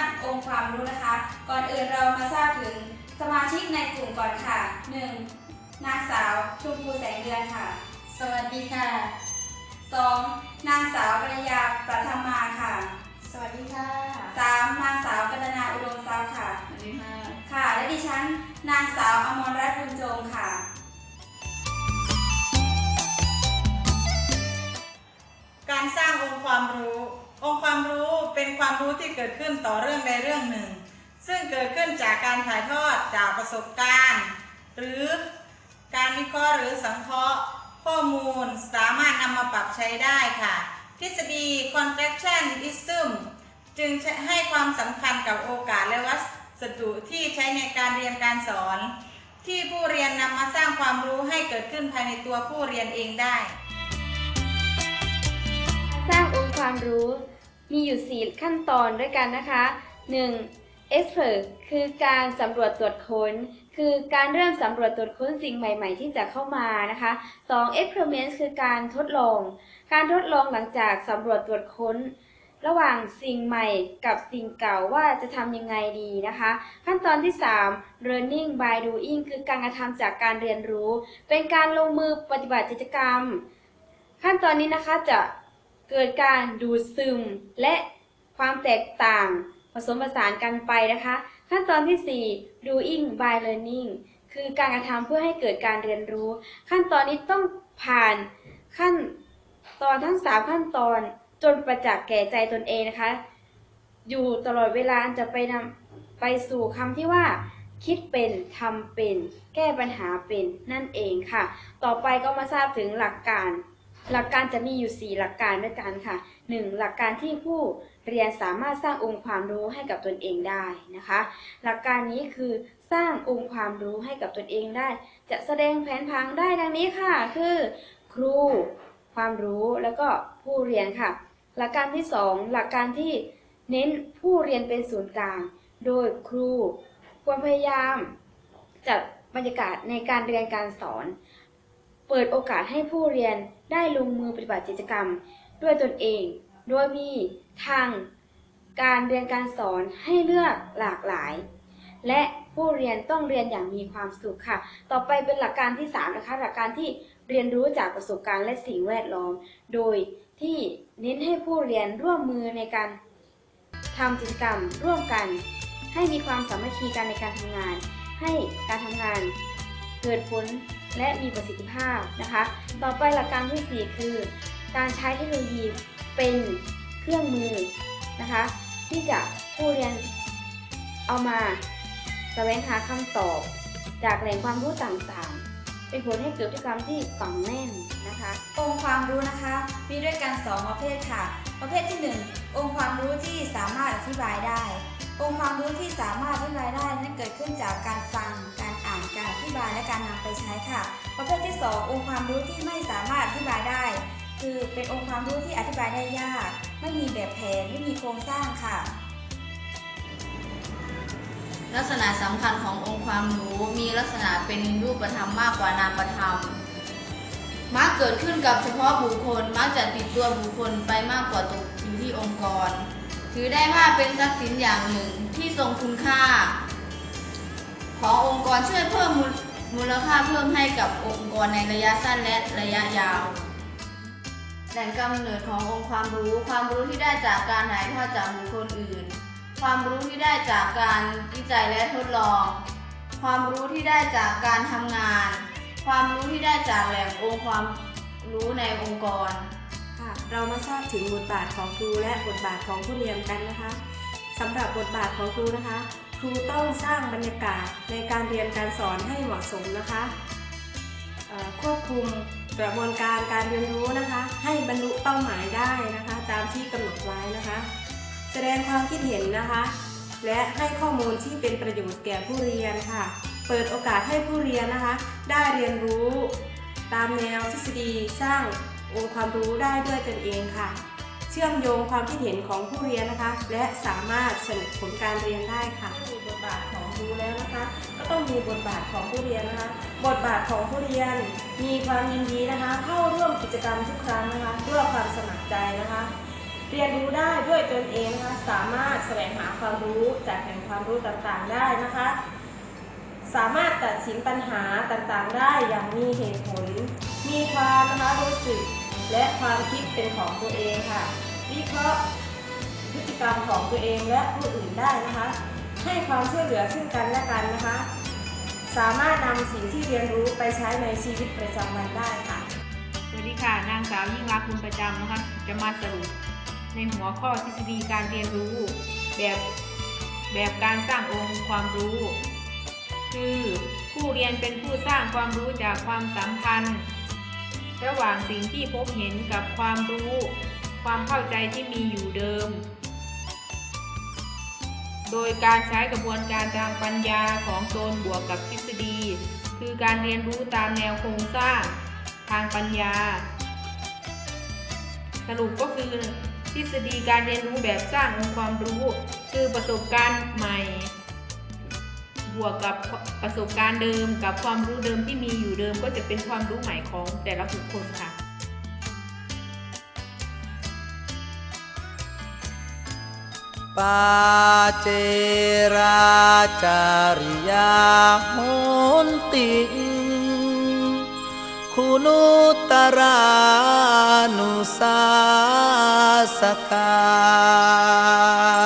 รู้แบบการสร้างองค์ความรู้นะคะ ก่อนอื่นเรามาทราบถึงสมาชิกในกลุ่มก่อนค่ะ 1. นางสาวชมพูแสงเดือนค่ะ สวัสดีค่ะ 2. นางสาวปริยาประธรรมาค่ะ สวัสดีค่ะ 3. นางสาวกัตนาอุดมทรัพย์ค่ะ สวัสดีค่ะ ค่ะ และดิฉันนางสาวอมรรัตน์บุญจงค่ะ การสร้างองค์ความรู้ องค์ความรู้เป็นความรู้ที่เกิดขึ้นต่อเรื่องใดเรื่องหนึ่ง ซึ่งเกิดขึ้นจากการถ่ายทอดจากประสบการณ์ หรือการวิเคราะห์หรือสังเคราะห์ข้อมูลสามารถนำมาปรับใช้ได้ค่ะ ทฤษฎี contractionism จึงให้ความสำคัญกับโอกาสและวัสดุที่ใช้ในการเรียนการสอน ที่ผู้เรียนนำมาสร้างความรู้ให้เกิดขึ้นภายในตัวผู้เรียนเองได้ สร้างองค์ความรู้ มีอยู่ 4 ขั้นตอนด้วยกันนะคะ 1. expert คือการสำรวจตรวจค้น คือการเริ่มสำรวจตรวจค้นสิ่งใหม่ ๆ ที่จะเข้ามานะคะ 2. experiment คือการทดลอง การทดลองหลังจากสำรวจตรวจค้น ระหว่างสิ่งใหม่กับสิ่งเก่าว่าจะทำยังไงดีนะคะ ขั้นตอนที่ 3 learning by doing คือการกระทำจากการเรียนรู้ เป็นการลงมือปฏิบัติกิจกรรม ขั้นตอนนี้นะคะจะ เกิดการดูดซึมและความแตกต่าง ผสมผสานกันไปนะคะ ขั้นตอนที่ 4 doing by learning คือการกระทำเพื่อให้เกิดการเรียนรู้ ขั้นตอนนี้ต้องผ่านขั้นตอนทั้ง 3 ขั้นตอนจนประจักษ์แก่ใจตนเองนะคะ อยู่ตลอดเวลาจะไปนำไปสู่คำที่ว่า คิดเป็นทำเป็น แก้ปัญหาเป็นนั่นเองค่ะ ต่อไปก็มาทราบถึงหลักการ หลักการจะมีอยู่ 4 หลักการด้วยกันค่ะ 1. หลักการที่ผู้เรียนสามารถสร้างองค์ความรู้ให้กับตนเองได้นะคะ หลักการนี้คือสร้างองค์ความรู้ให้กับตนเองได้ จะแสดงแผนพังได้ดังนี้ค่ะ คือ ครู ความรู้แล้วก็ผู้เรียนค่ะ หลักการที่ 2 หลักการที่เน้นผู้เรียนเป็นศูนย์กลาง โดยครูควรพยายามจัดบรรยากาศในการเรียนการสอน เปิดโอกาสให้ผู้เรียนได้ลงมือปฏิบัติกิจกรรม ด้วยตนเอง โดยมีทาง การเรียนการสอนให้เลือกหลากหลาย และผู้เรียนต้องเรียนอย่างมีความสุขค่ะ ต่อไปเป็นหลักการที่3นะคะหลักการที่เรียนรู้จากประสบการณ์และสิ่งแวดล้อม โดยที่เน้นให้ผู้เรียนร่วมมือในการทำกิจกรรมร่วมกัน ให้มีความสามัคคีกันในการทำงาน ให้การทำงาน เกิดผล และมีประสิทธิภาพนะคะ ต่อไปหลักการที่ 4 คือ การใช้เทคโนโลยีเป็นเครื่องมือนะคะ ที่จะผู้เรียนเอามาแสวงหาคำตอบ จากแหล่งความรู้ต่างๆ เป็นผลให้เกิดพฤติกรรมที่ฝังแน่นนะคะองค์ความรู้นะคะ มีด้วยกันสองประเภทค่ะ ประเภทที่หนึ่งองค์ความรู้ที่สามารถอธิบายได้ องค์ความรู้ที่สามารถอธิบายได้นั้นเกิดขึ้นจากการฟัง การอ่าน การอธิบาย และการนำไปใช้ค่ะ ประเภทที่สององค์ความรู้ที่ไม่สามารถอธิบายได้ คือเป็นองค์ความรู้ที่อธิบายได้ยาก ไม่มีแบบแผน ไม่มีโครงสร้างค่ะ ลักษณะสำคัญขององค์ความรู้มีลักษณะเป็นรูปธรรมมากกว่านามธรรมมักเกิดขึ้นกับเฉพาะบุคคล มักจะติดตัวบุคคลไปมากกว่าตกอยู่ที่องค์กร ถือได้ว่าเป็นทรัพย์สินอย่างหนึ่งที่ทรงคุณค่า ขององค์กรช่วยเพิ่มมูลค่าเพิ่มให้กับองค์กรในระยะสั้นและระยะยาว แหล่งกำเนิดขององค์ความรู้ ความรู้ที่ได้จากการถ่ายทอดจากบุคคลอื่น ความรู้ที่ได้จากการวิจัยและทดลอง ความรู้ที่ได้จากการทำงาน ความรู้ที่ได้จากแหล่งองค์ความรู้ในองค์กร เรามาทราบถึงบทบาทของครูและบทบาทของผู้เรียนกันนะคะสำหรับบทบาทของครูนะคะ ครูต้องสร้างบรรยากาศในการเรียนการสอนให้เหมาะสมนะคะควบคุมกระบวนการการเรียนรู้นะคะ ให้บรรลุเป้าหมายได้นะคะ ตามที่กำหนดไว้นะคะ แสดงความคิดเห็นนะคะ และให้ข้อมูลที่เป็นประโยชน์แก่ผู้เรียนค่ะ เปิดโอกาสให้ผู้เรียนนะคะ ได้เรียนรู้ตามแนวทฤษฎีสร้าง องค์ความรู้ได้ด้วยตนเองค่ะ เชื่อมโยงความคิดเห็นของผู้เรียนนะคะ และสามารถสรุปผลการเรียนได้ค่ะมีบทบาทของครูแล้วนะคะ ก็ต้องมีบทบาทของผู้เรียนนะคะ บทบาทของผู้เรียนมีความยินดีนะคะ เข้าร่วมกิจกรรมทุกครั้งนะคะด้วยความสมัครใจนะคะ เรียนรู้ได้ด้วยด้วยตนเองนะคะสามารถแสวงหาความรู้จากแหล่งความรู้ต่างๆได้นะคะสามารถตัดสินปัญหาต่างๆ ได้อย่างมีเหตุผล มีความนะคะรู้สึก และความคิดเป็นของตัวเองค่ะ วิเคราะห์พฤติกรรมของตัวเองและผู้อื่นได้นะคะ ให้ความช่วยเหลือซึ่งกันและกันนะคะ สามารถนำสิ่งที่เรียนรู้ไปใช้ในชีวิตประจำวันได้ค่ะ สวัสดีค่ะ นางสาวยิ่งรักคุณประจำนะคะ จะมาสรุปในหัวข้อทฤษฎีการเรียนรู้แบบแบบการสร้างองค์ความรู้ คือผู้เรียนเป็นผู้สร้างความรู้จากความสัมพันธ์ ระหว่างสิ่งที่พบเห็นกับความรู้ ความเข้าใจที่มีอยู่เดิม โดยการใช้กระบวนการทางปัญญาของตนบวกกับทฤษฎี คือการเรียนรู้ตามแนวโครงสร้าง ทางปัญญา สรุปก็คือทฤษฎีการเรียนรู้แบบสร้างองค์ความรู้ คือประสบการณ์ใหม่ บวกกับประสบการณ์เดิม กับความรู้เดิมที่มีอยู่เดิมก็จะเป็นความรู้ใหม่ของแต่ละบุคคลค่ะปาเจราจาริยาโหนติงคุณุตรานุสาสกา